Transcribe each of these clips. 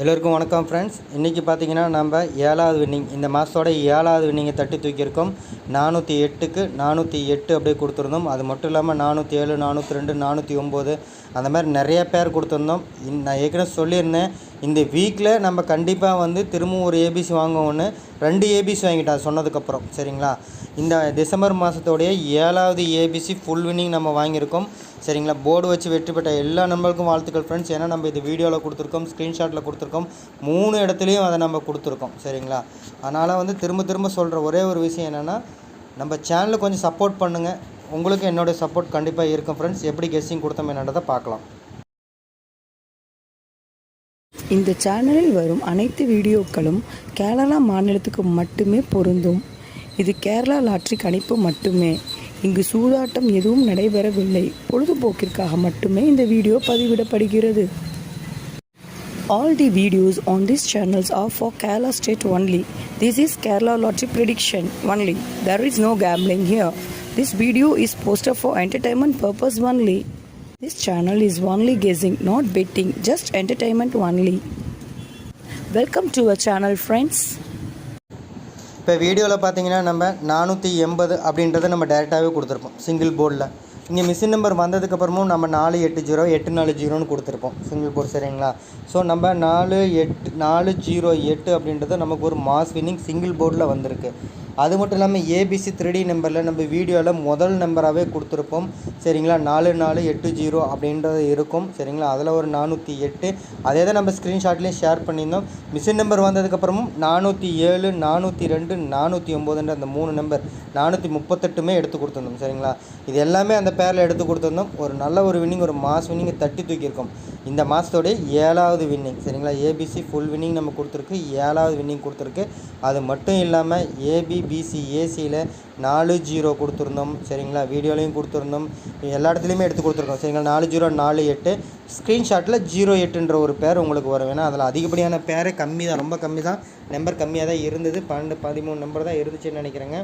எல்லோருக்கும் வணக்கம் ஃப்ரெண்ட்ஸ் இன்றைக்கி பார்த்தீங்கன்னா நம்ம ஏழாவது வின்னிங் இந்த மாதத்தோட ஏழாவது வின்னிங்கை தட்டி தூக்கியிருக்கோம். நானூற்றி எட்டுக்கு நானூற்றி எட்டு அப்படியே கொடுத்துருந்தோம். அது மட்டும் இல்லாமல் நானூற்றி ஏழு நானூற்றி ரெண்டு நானூற்றி ஒம்பது அந்த மாதிரி நிறைய பேர் கொடுத்துருந்தோம். இந் நான் ஏற்கனவே சொல்லியிருந்தேன். இந்த வீக்கில் நம்ம கண்டிப்பாக வந்து திரும்பவும் ஒரு ஏபிசி வாங்குவோன்னு ரெண்டு ஏபிசி வாங்கிட்டேன் அது சொன்னதுக்கப்புறம் சரிங்களா? இந்த டிசம்பர் மாதத்தோடைய ஏழாவது ஏபிசி ஃபுல் வின்னிங் நம்ம வாங்கியிருக்கோம். சரிங்களா? போர்டு வச்சு வெற்றி பெற்ற எல்லா நண்பர்களுக்கும் வாழ்த்துக்கள் ஃப்ரெண்ட்ஸ் ஏன்னா நம்ம இது வீடியோவில் கொடுத்துருக்கோம் ஸ்க்ரீன்ஷாட்டில் கொடுத்துருக்கோம். மூணு இடத்துலையும் அதை நம்ம கொடுத்துருக்கோம் சரிங்களா? அதனால் வந்து திரும்ப திரும்ப சொல்கிற ஒரே ஒரு விஷயம் என்னென்னா நம்ம சேனலை கொஞ்சம் சப்போர்ட் பண்ணுங்கள் உங்களுக்கு என்னுடைய சப்போர்ட் கண்டிப்பாக இருக்கும் ஃப்ரெண்ட்ஸ் எப்படி கெஸ்ஸிங் கொடுத்தோம் என்னன்றதை பார்க்கலாம் இந்த சேனலில் வரும் அனைத்து வீடியோக்களும் கேரளா மாநிலத்துக்கு மட்டுமே பொருந்தும் இது கேரளா லாட்ரி கணிப்பு மட்டுமே இங்கு சூதாட்டம் எதுவும் நடைபெறவில்லை பொழுதுபோக்கிற்காக மட்டுமே இந்த வீடியோ பதிவிடப்படுகிறது All the videos on these channels are for Kerala state only. This is Kerala lottery prediction only. There is no gambling here. This video is posted for entertainment purpose only. This channel is only guessing, not betting, just entertainment only. Welcome to a channel friends இப்போ வீடியோவில் பார்த்தீங்கன்னா நம்ம நானூற்றி எண்பது அப்படின்றத நம்ம டேரெக்டாகவே கொடுத்துருப்போம் சிங்கிள் போர்டில் இங்கே மிஷின் நம்பர் வந்ததுக்கப்புறமும் நம்ம நாலு எட்டு ஜீரோ எட்டு நாலு ஜீரோன்னு கொடுத்துருப்போம் சிங்கிள் போர்ட் சரிங்களா ஸோ நம்ம நாலு எட்டு நாலு ஜீரோ எட்டு அப்படின்றது நமக்கு ஒரு மாஸ் வின்னிங் சிங்கிள் போர்டில் வந்திருக்கு அது மட்டும் இல்லாமல் ஏபிசி த்ரீடி நம்பரில் நம்ம வீடியோவில் முதல் நம்பராகவே கொடுத்துருப்போம். சரிங்களா? நாலு நாலு எட்டு ஜீரோ அப்படின்றது இருக்கும். சரிங்களா? அதில் ஒரு நானூற்றி எட்டு. அதே தான் நம்ம ஸ்க்ரீன்ஷாட்லேயும் ஷேர் பண்ணியிருந்தோம். மிஷின் நம்பர் வந்ததுக்கப்புறமும் நானூற்றி ஏழு நானூற்றி ரெண்டு நானூற்றி ஒம்போதுன்ற அந்த மூணு நம்பர் நானூற்றி முப்பத்தெட்டுமே எடுத்து கொடுத்துருந்தோம். சரிங்களா? இது எல்லாமே அந்த பேரில் எடுத்து கொடுத்துருந்தோம். ஒரு நல்ல ஒரு வின்னிங் ஒரு மாஸ் வின்னிங்கை தட்டி தூக்கியிருக்கோம். இந்த மாதத்தோடைய ஏழாவது வின்னிங் சரிங்களா? ஏபிசி ஃபுல் வின்னிங் நம்ம கொடுத்துருக்கு. ஏழாவது வின்னிங் கொடுத்துருக்கு. அது மட்டும் இல்லாமல் ஏபி பிசி ஏசியில் நாலு ஜீரோ கொடுத்துருந்தோம். சரிங்களா? வீடியோலையும் கொடுத்துருந்தோம். எல்லா இடத்துலையுமே எடுத்து கொடுத்துருக்கோம். சரிங்களா? நாலு ஜீரோ நாலு எட்டு. ஸ்க்ரீன்ஷாட்டில் ஜீரோ எட்டுன்ற ஒரு பேர் உங்களுக்கு வரும். ஏன்னா அதில் அதிகப்படியான பேரே கம்மி தான் ரொம்ப கம்மி தான் நம்பர் கம்மியாக தான் இருந்தது. பன்னெண்டு பதிமூணு நம்பர் தான் இருந்துச்சுன்னு நினைக்கிறேங்க.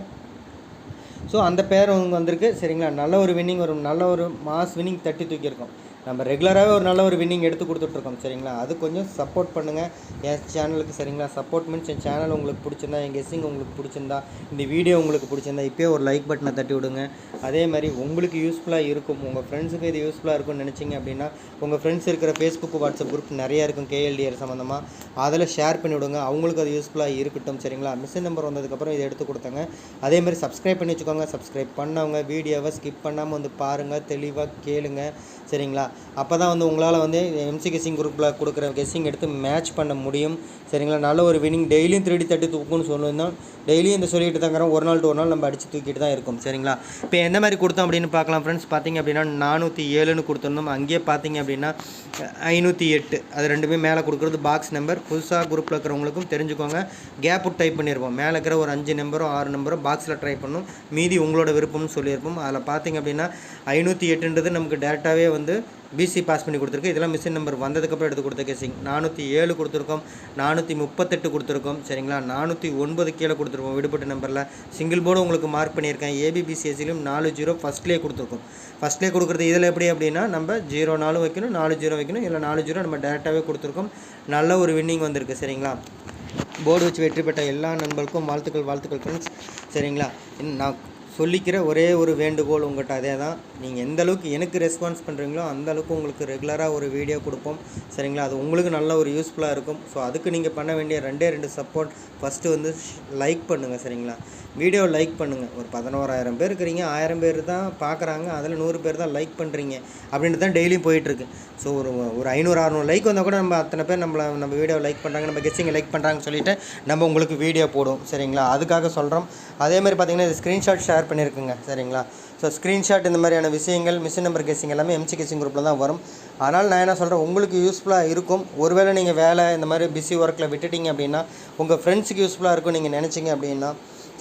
ஸோ அந்த பேர் உங்களுக்கு வந்திருக்கு. சரிங்களா? நல்ல ஒரு வின்னிங் வரும். நல்ல ஒரு மாஸ் வின்னிங் தட்டி தூக்கியிருக்கோம். நம்ம ரெகுலராகவே ஒரு நல்ல ஒரு வின்னிங் எடுத்து கொடுத்துட்ருக்கோம் சரிங்களா? அது கொஞ்சம் சப்போர்ட் பண்ணுங்கள் என் சேனலுக்கு சரிங்களா? சப்போர்ட் மீன்ஸ் என் சேனல் உங்களுக்கு பிடிச்சிருந்தா என் கெஸ்ஸிங் உங்களுக்கு பிடிச்சிருந்தா இந்த வீடியோ உங்களுக்கு பிடிச்சிருந்தா இப்போயே ஒரு லைக் பட்டனை தட்டி விடுங்க. அதே மாதிரி உங்களுக்கு யூஸ்ஃபுல்லாக இருக்கும் உங்கள் ஃப்ரெண்ட்ஸுக்கு இது யூஸ்ஃபுல்லாக இருக்கும்னு நினச்சிங்க அப்படின்னா உங்கள் ஃப்ரெண்ட்ஸ் இருக்கிற ஃபேஸ்புக் வாட்ஸ்அப் குரூப் நிறையா இருக்கும் கேஎல்டிஆர் சம்மந்தமாக அதில் ஷேர் பண்ணி விடுங்க. அவங்களுக்கு அது யூஸ்ஃபுல்லாக இருக்கட்டும் சரிங்களா? மிஷின் நம்பர் வந்ததுக்கப்புறம் இதை எடுத்து கொடுத்தாங்க. அதே மாதிரி சப்ஸ்கிரைப் பண்ணி வச்சுக்கோங்க. சப்ஸ்கிரைப் பண்ணவங்க வீடியோவை ஸ்கிப் பண்ணாமல் வந்து பாருங்கள் தெளிவாக கேளுங்க சரிங்களா? அப்போ தான் வந்து உங்களால் வந்து எம்சி கெஸ்ஸிங் குரூப்பில் கொடுக்குற கெஸ்ஸிங் எடுத்து மேட்ச் பண்ண முடியும். சரிங்களா? நல்ல ஒரு வினிங் டெய்லியும் திருடி தட்டி தூக்குன்னு சொல்லியிருந்தோம் டெய்லியும் இந்த சொல்லிட்டு தாங்கிறோம் ஒரு நாள் டூ ஒரு நாள் நம்ம அடித்து தூக்கிட்டு தான் இருக்கும். சரிங்களா? இப்போ எந்த மாதிரி கொடுத்தோம் அப்படின்னு பார்க்கலாம் ஃப்ரெண்ட்ஸ் பார்த்தீங்க அப்படின்னா நானூற்றி ஏழுன்னு கொடுத்துருந்தோம். அங்கேயே பார்த்தீங்க அப்படின்னா ஐநூற்றி எட்டு. அது ரெண்டுமே மேலே கொடுக்குறது பாக்ஸ் நம்பர் புதுசாக குரூப்பில் இருக்கிறவங்களுக்கும் தெரிஞ்சுக்கோங்க. கேப் டைப் பண்ணியிருப்போம் மேலே இருக்கிற ஒரு அஞ்சு நம்பரோ ஆறு நம்பரோ பாக்ஸில் ட்ரை பண்ணணும் மீதி உங்களோட விருப்பம்னு சொல்லியிருப்போம். அதில் பார்த்தீங்க அப்படின்னா ஐநூற்றி எட்டுன்றது நமக்கு டேரெக்டாகவே வந்து பிசி பாஸ் பண்ணி கொடுத்துருக்கு. இதெல்லாம் மிஷின் நம்பர் வந்ததுக்கப்புறம் எடுத்து கொடுத்த கேசிங் நானூற்றி ஏழு கொடுத்துருக்கோம். நானூற்றி முப்பத்தெட்டு கொடுத்துருக்கோம். சரிங்களா? நானூற்றி ஒன்பது கீழே கொடுத்துருக்கோம் விடுபட்ட நம்பரில் சிங்கிள் போர்டு உங்களுக்கு மார்க் பண்ணியிருக்கேன். ஏபிபிசிஎஸ்சிலையும் நாலு ஜீரோ ஃபஸ்ட்லேயே கொடுத்துருக்கோம். ஃபஸ்ட்லேயே கொடுக்குறது இதில் எப்படி அப்படின்னா நம்ம ஜீரோ நாலு வைக்கணும் நாலு ஜீரோ வைக்கணும். இல்லை நாலு ஜீரோ நம்ம டேரெக்டாகவே கொடுத்துருக்கோம். நல்ல ஒரு வின்னிங் வந்திருக்கு. சரிங்களா? போர்டு வச்சு வெற்றி பெற்ற எல்லா நண்பர்களுக்கும் வாழ்த்துக்கள் வாழ்த்துக்கள் ஃப்ரெண்ட்ஸ் சரிங்களா? நான் சொல்லிக்கிற ஒரே ஒரு வேண்டுகோள் உங்கள்கிட்ட அதே தான் நீங்கள் எந்த அளவுக்கு எனக்கு ரெஸ்பான்ஸ் பண்ணுறீங்களோ அந்த அளவுக்கு உங்களுக்கு ரெகுலராக ஒரு வீடியோ கொடுப்போம். சரிங்களா? அது உங்களுக்கு நல்ல ஒரு யூஸ்ஃபுல்லாக இருக்கும். ஸோ அதுக்கு நீங்கள் பண்ண வேண்டிய ரெண்டே ரெண்டு சப்போர்ட் ஃபஸ்ட்டு வந்து லைக் பண்ணுங்கள் சரிங்களா? வீடியோ லைக் பண்ணுங்கள் ஒரு பதினோராயிரம் பேர் இருக்கிறீங்க ஆயிரம் பேர் தான் பார்க்குறாங்க அதில் நூறு பேர் தான் லைக் பண்ணுறீங்க அப்படின்ட்டு தான் டெய்லியும் போயிட்டுருக்கு. ஸோ ஒரு ஒரு ஐநூறு அறநூறு லைக் வந்தால் கூட நம்ம அத்தனை பேர் நம்மளை நம்ம வீடியோ லைக் பண்ணுறாங்க நம்ம கெஸ்டிங்கை லைக் பண்ணுறாங்கன்னு சொல்லிட்டு நம்ம உங்களுக்கு வீடியோ போடுவோம் சரிங்களா? அதுக்காக சொல்கிறோம் அதே மாதிரி பார்த்தீங்கன்னா இது ஸ்க்ரீன்ஷாட் ஷேர் பண்ணியிருக்குங்க. சரிங்களா? ஸோ ஸ்க்ரீன்ஷாட் இந்த மாதிரியான விஷயங்கள் மிஷின் நம்பர் கெஸ்ஸிங் எல்லாமே எம்சி கேசிங் குரூப்பில் தான் வரும். அதனால் நான் என்ன சொல்கிறேன் உங்களுக்கு யூஸ்ஃபுல்லாக இருக்கும். ஒருவேளை நீங்கள் வேலை இந்த மாதிரி பிஸி ஒர்க்கில் விட்டுட்டீங்க அப்படின்னா உங்கள் ஃப்ரெண்ட்ஸுக்கு யூஸ்ஃபுல்லாக இருக்கும் நீங்கள் நினச்சிங்க அப்படின்னா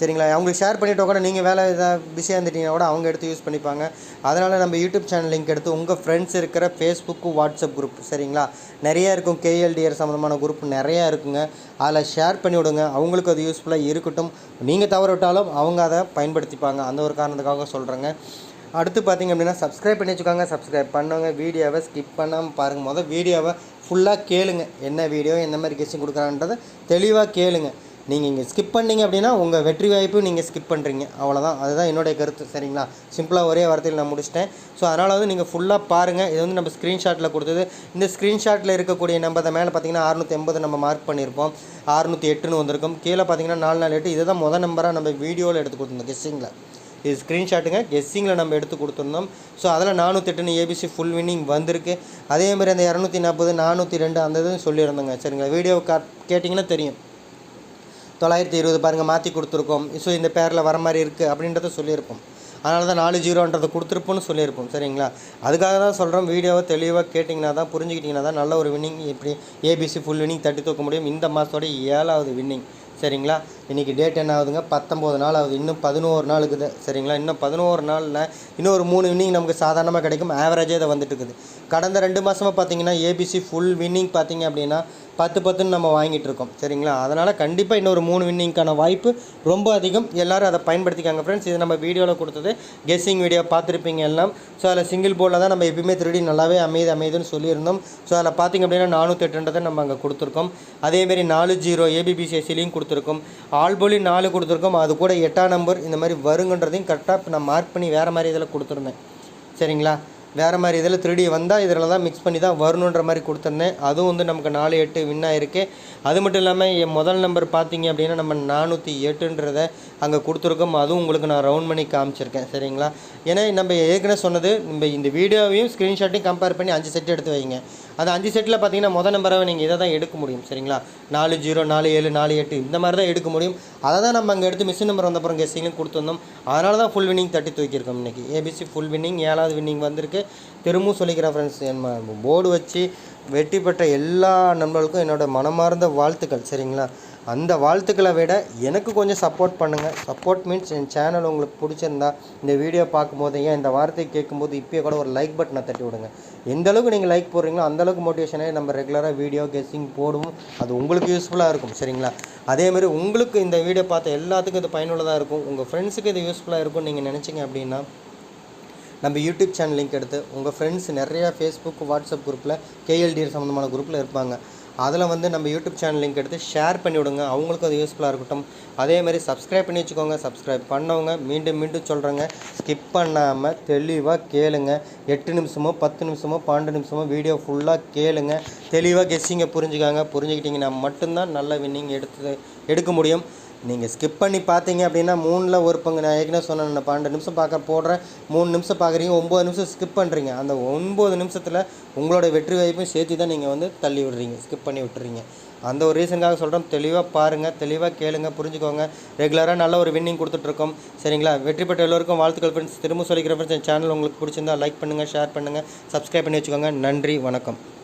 சரிங்களா அவங்களுக்கு ஷேர் பண்ணிவிட்டா கூட நீங்கள் வேலை எதாவது பிஸியாக இருந்துட்டீங்கன்னா கூட அவங்க எடுத்து யூஸ் பண்ணிப்பாங்க. அதனால் நம்ம யூடியூப் சேனல் லிங்க் எடுத்து உங்கள் ஃப்ரெண்ட்ஸ் இருக்கிற ஃபேஸ்புக்கு வாட்ஸ்அப் குரூப் சரிங்களா? நிறையா இருக்கும் கேஎல்டிஆர் சம்மந்தமான குரூப் நிறையா இருக்குங்க. அதில் ஷேர் பண்ணி விடுங்க. அவங்களுக்கு அது யூஸ்ஃபுல்லாக இருக்கட்டும். நீங்கள் தவற விட்டாலும் அவங்க அதை பயன்படுத்திப்பாங்க. அந்த ஒரு காரணத்துக்காக சொல்கிறேங்க அடுத்து பார்த்தீங்க அப்படின்னா சப்ஸ்கிரைப் பண்ணி வச்சுக்கோங்க. சப்ஸ்கிரைப் பண்ணுங்க வீடியோவை ஸ்கிப் பண்ணாமல் பாருங்கள் முதல் வீடியோவை ஃபுல்லாக கேளுங்க. என்ன வீடியோ எந்த மாதிரி கெஸ்டிங் கொடுக்குறான்றதை தெளிவாக கேளுங்கள் நீங்கள் இங்கே ஸ்கிப் பண்ணீங்க அப்படின்னா உங்கள் வெற்றி வாய்ப்பு நீங்கள் ஸ்கிப் பண்ணுறீங்க அவ்வளோதான் அதுதான் என்னுடைய கருத்து. சரிங்களா? சிம்பிளாக ஒரே வார்த்தையில் நான் முடிச்சிட்டேன். ஸோ அதனால் வந்து நீங்கள் ஃபுல்லாக பாருங்கள் இது வந்து நம்ம ஸ்க்ரீன்ஷாட்டில் கொடுத்தது. இந்த ஸ்க்ரீன்ஷாட்டில் இருக்கக்கூடிய நம்பர் மேலே பார்த்தீங்கன்னா அறுநூற்றி எண்பது நம்ம மார்க் பண்ணியிருப்போம் அறுநூற்றி எட்டுன்னு வந்திருக்கும். கீழே பார்த்தீங்கன்னா நாலு நாலு எட்டு. இதுதான் முதல் நம்பராக நம்ம வீடியோவில் எடுத்து கொடுத்துருந்தோம் கெஸ்ஸிங்கில் இது ஸ்க்ரீன்ஷாட்டுங்க கெஸ்ஸிங்கில் நம்ம எடுத்து கொடுத்துருந்தோம். ஸோ அதில் நானூற்றெட்டுன்னு ஏபிசி ஃபுல் வின்னிங் வந்திருக்கு. அதே மாதிரி அந்த இரநூத்தி நாற்பது நானூற்றி ரெண்டு அந்த இதுவும் சொல்லியிருந்தோங்க. சரிங்களா? வீடியோ கா கேட்டிங்கன்னா தெரியும். தொள்ளாயிரத்தி இருபது பாருங்கள் மாற்றி கொடுத்துருக்கோம். ஸோ இந்த பேரில் வர மாதிரி இருக்குது அப்படின்றத சொல்லியிருப்போம். அதனால தான் நாலு ஜீரோன்றதை கொடுத்துருப்போம்னு சொல்லியிருப்போம் சரிங்களா? அதுக்காக தான் சொல்கிறோம் வீடியோவை தெளிவாக கேட்டிங்கன்னா தான் புரிஞ்சுக்கிட்டிங்கன்னா தான் நல்ல ஒரு வின்னிங் இப்படி ஏபிசி ஃபுல் வின்னிங் தட்டி தூக்க முடியும். இந்த மாதத்தோட ஏழாவது வின்னிங் சரிங்களா? இன்றைக்கி டேட் என்ன ஆகுதுங்க? பத்தொம்போது நாள் ஆகுது. இன்னும் பதினோரு நாள் இருக்குது. சரிங்களா? இன்னும் பதினோரு நாளில் இன்னும் ஒரு மூணு வின்னிங் நமக்கு சாதாரணமாக கிடைக்கும். ஆவரேஜே இதை வந்துட்டு இருக்குது. கடந்த ரெண்டு மாதமாக பார்த்தீங்கன்னா ஏபிசி ஃபுல் வின்னிங் பார்த்தீங்க அப்படின்னா பத்து பத்துன்னு நம்ம வாங்கிட்டு இருக்கோம். சரிங்களா? அதனால் கண்டிப்பாக இன்னொரு மூணு வின்னிங்க்கான வாய்ப்பு ரொம்ப அதிகம். எல்லாரும் அதை பயன்படுத்திக்காங்க ஃப்ரெண்ட்ஸ் இது நம்ம வீடியோவில் கொடுத்தது கெஸ்ஸிங் வீடியோ பார்த்துருப்பீங்க எல்லாம். ஸோ அதில் சிங்கிள் போர்டில் தான் நம்ம எப்பயுமே திருடி நல்லாவே அமைது அமைதுன்னு சொல்லியிருந்தோம். ஸோ அதில் பார்த்திங்க அப்படின்னா நானூற்றெட்டுன்றதை நம்ம அங்கே கொடுத்துருக்கோம். அதேமாரி நாலு ஜீரோ ஏபிபிசிஎஸ்சிலையும் கொடுத்துருக்கோம். ஆல்பொலி நாலு கொடுத்துருக்கோம். அது கூட எட்டாம் நம்பர். இந்த மாதிரி வருங்கன்றதையும் கரெக்டாக நான் மார்க் பண்ணி வேறு மாதிரி இதில் கொடுத்துருந்தேன். சரிங்களா? வேறு மாதிரி இதில் திருடி வந்தால் இதில் தான் மிக்ஸ் பண்ணி தான் வரணுன்ற மாதிரி கொடுத்துருந்தேன். அதுவும் வந்து நமக்கு நாலு எட்டு வின் ஆயிருக்கு. அது மட்டும் இல்லாமல் என் முதல் நம்பர் பார்த்தீங்க அப்படின்னா நம்ம நானூற்றி எட்டுன்றதை அங்கே கொடுத்துருக்கோம். அதுவும் உங்களுக்கு நான் ரவுண்ட் பண்ணி காமிச்சிருக்கேன். சரிங்களா? ஏன்னா நம்ம ஏற்கனவே சொன்னது நம்ம இந்த வீடியோவையும் ஸ்க்ரீன்ஷாட்டையும் கம்பேர் பண்ணி அஞ்சு செட் எடுத்து வைங்க. அந்த அஞ்சு செட்டில் பார்த்தீங்கன்னா முத நம்பராக நீங்கள் இதை தான் எடுக்க முடியும். சரிங்களா? நாலு ஜீரோ நாலு ஏழு நாலு எட்டு இந்த மாதிரி தான் எடுக்க முடியும். அதை தான் நம்ம அங்கே எடுத்து மிஷின் நம்பர் வந்தப்புறம் கெஸ்டிங்கும் கொடுத்துருந்தோம் அதனால தான் ஃபுல் வின்னிங் தட்டி தூக்கியிருக்கோம் இன்றைக்கி A B C full winning ஏழாவது வின்னிங் வந்திருக்கு. திரும்பவும் சொல்லிக்கிறேன் ஃப்ரெண்ட்ஸ் என் போர்டு வச்சு வெற்றி பெற்ற எல்லா நண்பர்களுக்கும் என்னோட மனமார்ந்த வாழ்த்துக்கள். சரிங்களா? அந்த வாழ்த்துக்களை விட எனக்கு கொஞ்சம் சப்போர்ட் பண்ணுங்கள் சப்போர்ட் மீன்ஸ் என் சேனல் உங்களுக்கு பிடிச்சிருந்தா இந்த வீடியோ பார்க்கும்போது ஏன் இந்த வார்த்தையை கேட்கும்போது இப்போயே கூட ஒரு லைக் பட்டனை தட்டி விடுங்க. எந்த அளவுக்கு நீங்கள் லைக் போடுறீங்களோ அந்தளவுக்கு மோட்டிவேஷனே நம்ம ரெகுலராக வீடியோ கெஸ்ஸிங் போடுவோம். அது உங்களுக்கு யூஸ்ஃபுல்லாக இருக்கும் சரிங்களா? அதேமாதிரி உங்களுக்கு இந்த வீடியோ பார்த்த எல்லாத்துக்கும் இது பயனுள்ளதாக இருக்கும். உங்கள் ஃப்ரெண்ட்ஸுக்கு இது யூஸ்ஃபுல்லாக இருக்கும் நீங்கள் நினச்சிங்க அப்படின்னா நம்ம யூடியூப் சேனல் லிங்க் எடுத்து உங்கள் ஃப்ரெண்ட்ஸ் நிறையா ஃபேஸ்புக் வாட்ஸ்அப் குரூப்பில் கேஎல்டிஆர் சம்மந்தமான குரூப்பில் இருப்பாங்க. அதில் வந்து நம்ம யூடியூப் சேனல் லிங்க் எடுத்து ஷேர் பண்ணி விடுங்க. அவங்களுக்கும் அது யூஸ்ஃபுல்லாக இருக்கட்டும். அதே மாதிரி சப்ஸ்கிரைப் பண்ணி வச்சுக்கோங்க. சப்ஸ்கிரைப் பண்ணவங்க மீண்டும் மீண்டும் சொல்கிறேங்க ஸ்கிப் பண்ணாமல் தெளிவாக கேளுங்க. எட்டு நிமிஷமோ பத்து நிமிஷமோ பன்னெண்டு நிமிஷமோ வீடியோ ஃபுல்லாக கேளுங்க. தெளிவாக கெஸ்ஸிங்கை புரிஞ்சுக்காங்க. புரிஞ்சுக்கிட்டிங்கன்னா மட்டும்தான் நல்ல வின்னிங் எடுத்து எடுக்க முடியும். நீங்கள் ஸ்கிப் பண்ணி பார்த்தீங்க அப்படின்னா மூணில் ஒரு பங்கு. நான் ஏற்கனவே சொன்னேன் நான் பன்னெண்டு நிமிஷம் பார்க்க போடுறேன். மூணு நிமிஷம் பார்க்குறீங்க ஒம்பது நிமிஷம் ஸ்கிப் பண்ணுறீங்க அந்த ஒன்பது நிமிஷத்தில் உங்களோட வெற்றி வாய்ப்பையும் சேர்த்து தான் நீங்கள் வந்து தள்ளி விடுறீங்க ஸ்கிப் பண்ணி விட்டுறீங்க. அந்த ஒரு ரீசனுக்காக சொல்கிறோம் தெளிவாக பாருங்கள் தெளிவாக கேளுங்க புரிஞ்சுக்கோங்க. ரெகுலராக நல்ல ஒரு வின்னிங் கொடுத்துட்ருக்கோம். சரிங்களா? வெற்றி பெற்ற எல்லோருக்கும் வாழ்த்துக்கள் ஃப்ரெண்ட்ஸ் திரும்ப சொல்லிக்கிற ஃப்ரெண்ட்ஸ் என் சேனல் உங்களுக்கு பிடிச்சிருந்தா லைக் பண்ணுங்கள் ஷேர் பண்ணுங்கள் சப்ஸ்கிரைப் பண்ணி வச்சுக்கோங்க. நன்றி வணக்கம்.